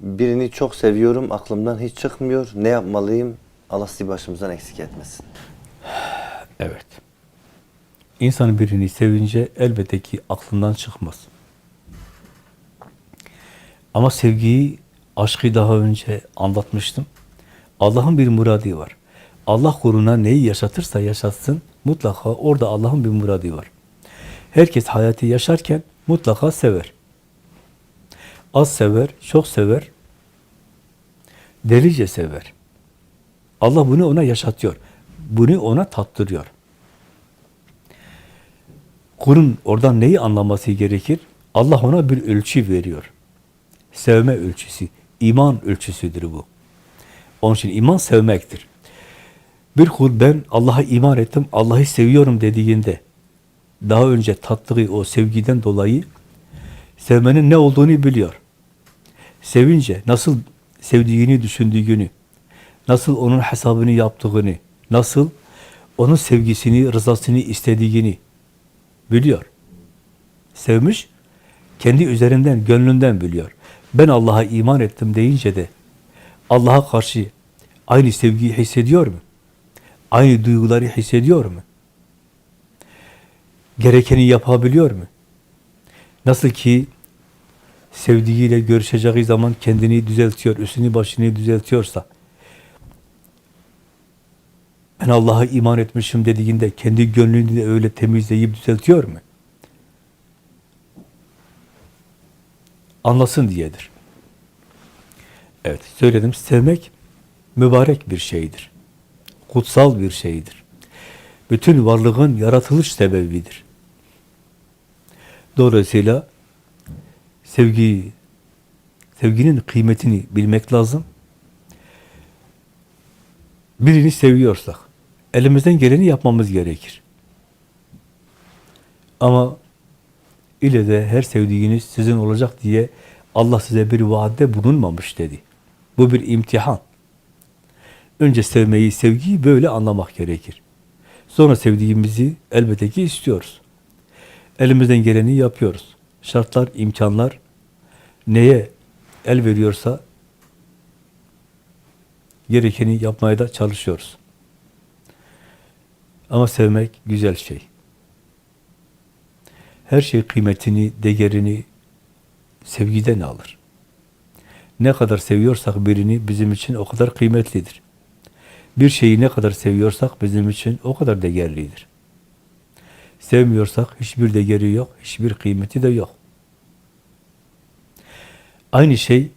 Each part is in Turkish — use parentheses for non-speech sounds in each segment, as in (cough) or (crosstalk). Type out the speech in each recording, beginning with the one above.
Birini çok seviyorum, aklımdan hiç çıkmıyor. Ne yapmalıyım? Allah sizi başımızdan eksik etmesin. (sighs) Evet. İnsan birini sevince elbette ki aklından çıkmaz. Ama sevgiyi, aşkı daha önce anlatmıştım. Allah'ın bir muradı var. Allah kuluna neyi yaşatırsa yaşatsın, mutlaka orada Allah'ın bir muradı var. Herkes hayatı yaşarken mutlaka sever. Az sever, çok sever, delice sever. Allah bunu ona yaşatıyor. Bunu ona tattırıyor. Kulun oradan neyi anlaması gerekir? Allah ona bir ölçü veriyor. Sevme ölçüsü, iman ölçüsüdür bu. Onun için iman sevmektir. Bir kul ben Allah'a iman ettim, Allah'ı seviyorum dediğinde daha önce tattığı o sevgiden dolayı sevmenin ne olduğunu biliyor. Sevince nasıl sevdiğini düşündüğünü, nasıl onun hesabını yaptığını, nasıl onun sevgisini, rızasını istediğini biliyor. Sevmiş, kendi üzerinden, gönlünden biliyor. Ben Allah'a iman ettim deyince de Allah'a karşı aynı sevgiyi hissediyor mu? Aynı duyguları hissediyor mu? Gerekeni yapabiliyor mu? Nasıl ki sevdiğiyle görüşeceği zaman kendini düzeltiyor, üstünü başını düzeltiyorsa, ben Allah'a iman etmişim dediğinde kendi gönlünü de öyle temizleyip düzeltiyor mu? Anlasın diyedir. Evet, söyledim. Sevmek mübarek bir şeydir. Kutsal bir şeydir. Bütün varlığın yaratılış sebebidir. Dolayısıyla sevgi, sevginin kıymetini bilmek lazım. Birini seviyorsak, elimizden geleni yapmamız gerekir. Ama ile de her sevdiğiniz sizin olacak diye Allah size bir vaatte bulunmamış dedi. Bu bir imtihan. Önce sevmeyi, sevgiyi böyle anlamak gerekir. Sonra sevdiğimizi elbette ki istiyoruz. Elimizden geleni yapıyoruz. Şartlar, imkanlar neye el veriyorsa gerekeni yapmaya da çalışıyoruz. Ama sevmek güzel şey. Her şey kıymetini, değerini sevgiden alır. Ne kadar seviyorsak birini bizim için o kadar kıymetlidir. Bir şeyi ne kadar seviyorsak bizim için o kadar değerlidir. Sevmiyorsak hiçbir değeri yok, hiçbir kıymeti de yok. Aynı şey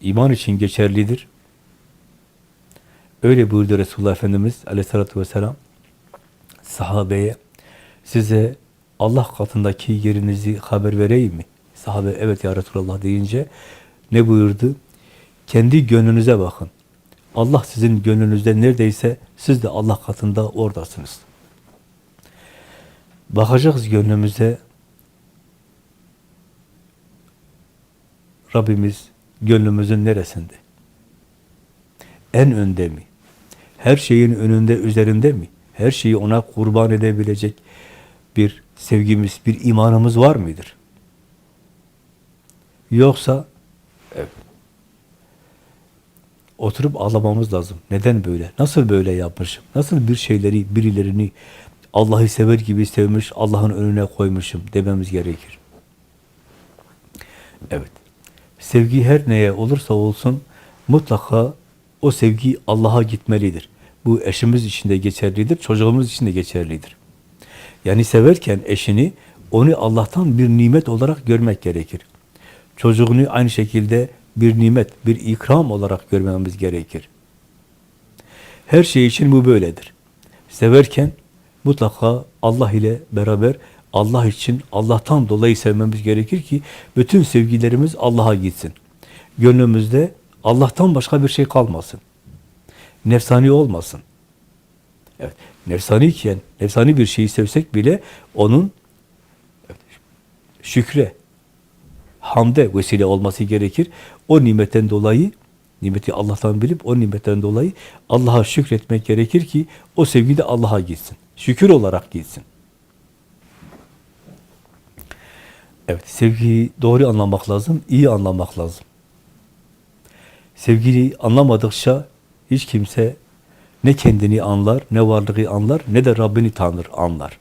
iman için geçerlidir. Öyle buyurdu Resulullah Efendimiz aleyhissalatü vesselam sahabeye size Allah katındaki yerinizi haber vereyim mi? Sahabe evet ya Resulallah deyince ne buyurdu? Kendi gönlünüze bakın. Allah sizin gönlünüzde neredeyse siz de Allah katında oradasınız. Bakacağız gönlümüze Rabbimiz gönlümüzün neresinde? En önde mi? Her şeyin önünde, üzerinde mi? Her şeyi ona kurban edebilecek bir sevgimiz, bir imanımız var mıdır? Yoksa evet, oturup ağlamamız lazım. Neden böyle? Nasıl böyle yapmışım? Nasıl bir şeyleri, birilerini Allah'ı sever gibi sevmiş, Allah'ın önüne koymuşum dememiz gerekir. Evet. Sevgi her neye olursa olsun mutlaka o sevgi Allah'a gitmelidir. Bu eşimiz için de geçerlidir, çocuğumuz için de geçerlidir. Yani severken eşini onu Allah'tan bir nimet olarak görmek gerekir. Çocuğunu aynı şekilde bir nimet, bir ikram olarak görmemiz gerekir. Her şey için bu böyledir. Severken mutlaka Allah ile beraber Allah için, Allah'tan dolayı sevmemiz gerekir ki bütün sevgilerimiz Allah'a gitsin. Gönlümüzde Allah'tan başka bir şey kalmasın. Nefsani olmasın. Evet, nefsani iken, nefsani bir şeyi sevsek bile onun şükre, hamde vesile olması gerekir. O nimetten dolayı, nimeti Allah'tan bilip o nimetten dolayı Allah'a şükretmek gerekir ki o sevgi de Allah'a gitsin. Şükür olarak gitsin. Evet, sevgiyi doğru anlamak lazım, iyi anlamak lazım. Sevgiyi anlamadıkça hiç kimse ne kendini anlar, ne varlığı anlar, ne de Rabbini tanır, anlar.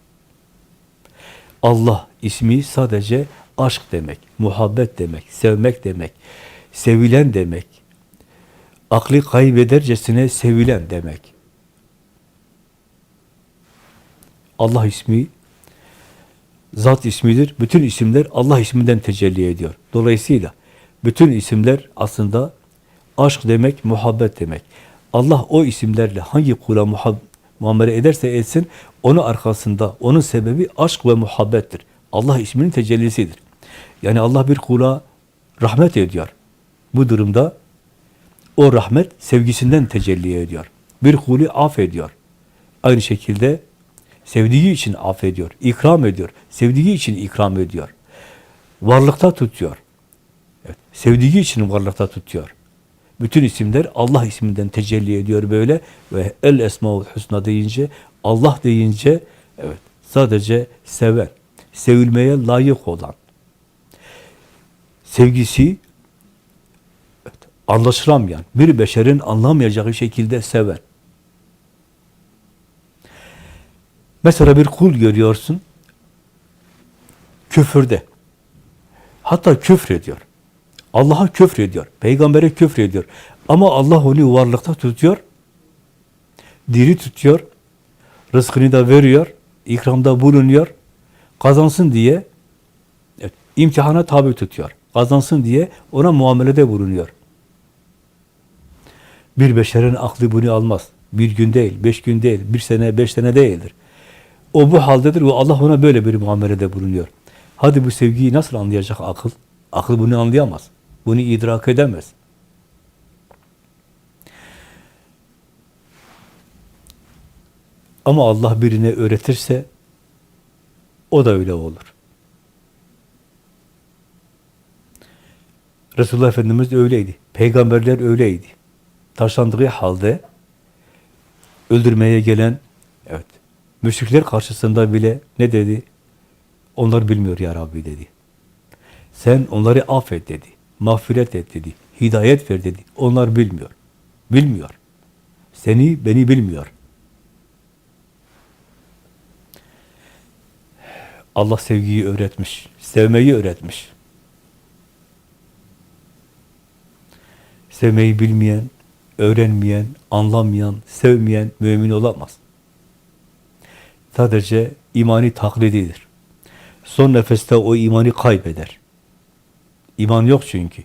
Allah ismi sadece aşk demek, muhabbet demek, sevmek demek, sevilen demek. Aklı kaybedercesine sevilen demek. Allah ismi zat ismidir. Bütün isimler Allah isminden tecelli ediyor. Dolayısıyla bütün isimler aslında aşk demek, muhabbet demek. Allah o isimlerle hangi kula muamele ederse etsin, onun arkasında, onun sebebi aşk ve muhabbettir. Allah isminin tecellisidir. Yani Allah bir kula rahmet ediyor. Bu durumda o rahmet sevgisinden tecelli ediyor. Bir kulü affediyor. Aynı şekilde sevdiği için affediyor, ikram ediyor. Sevdiği için ikram ediyor. Varlıkta tutuyor. Evet, sevdiği için varlıkta tutuyor. Bütün isimler Allah isminden tecelli ediyor böyle ve El Esmaül Hüsna deyince, Allah deyince evet sadece seven, sevilmeye layık olan, sevgisi evet, anlaşılamayan, bir beşerin anlamayacağı şekilde seven. Mesela bir kul görüyorsun, küfürde. Hatta küfrediyor. Allah'a küfrediyor. Peygambere küfrediyor. Ama Allah onu varlıkta tutuyor. Diri tutuyor. Rızkını da veriyor. ikramda bulunuyor. Kazansın diye evet, imtihana tabi tutuyor. Kazansın diye ona muamelede bulunuyor. Bir beşerin aklı bunu almaz. Bir gün değil, beş gün değil, bir sene, beş sene değildir. O bu haldedir ve Allah ona böyle bir muamelede bulunuyor. Hadi bu sevgiyi nasıl anlayacak akıl? Akıl bunu anlayamaz. Bunu idrak edemez. Ama Allah birine öğretirse o da öyle olur. Resulullah Efendimiz öyleydi. Peygamberler öyleydi. Taşlandığı halde öldürmeye gelen evet müşrikler karşısında bile ne dedi? Onlar bilmiyor ya Rabbi dedi. Sen onları affet dedi. Mağfiret et dedi. Hidayet ver dedi. Onlar bilmiyor. Bilmiyor. Seni, beni bilmiyor. Allah sevgiyi öğretmiş. Sevmeyi öğretmiş. Sevmeyi bilmeyen, öğrenmeyen, anlamayan, sevmeyen mümin olamaz. Sadece imani taklididir. Son nefeste o imanı kaybeder. İman yok çünkü.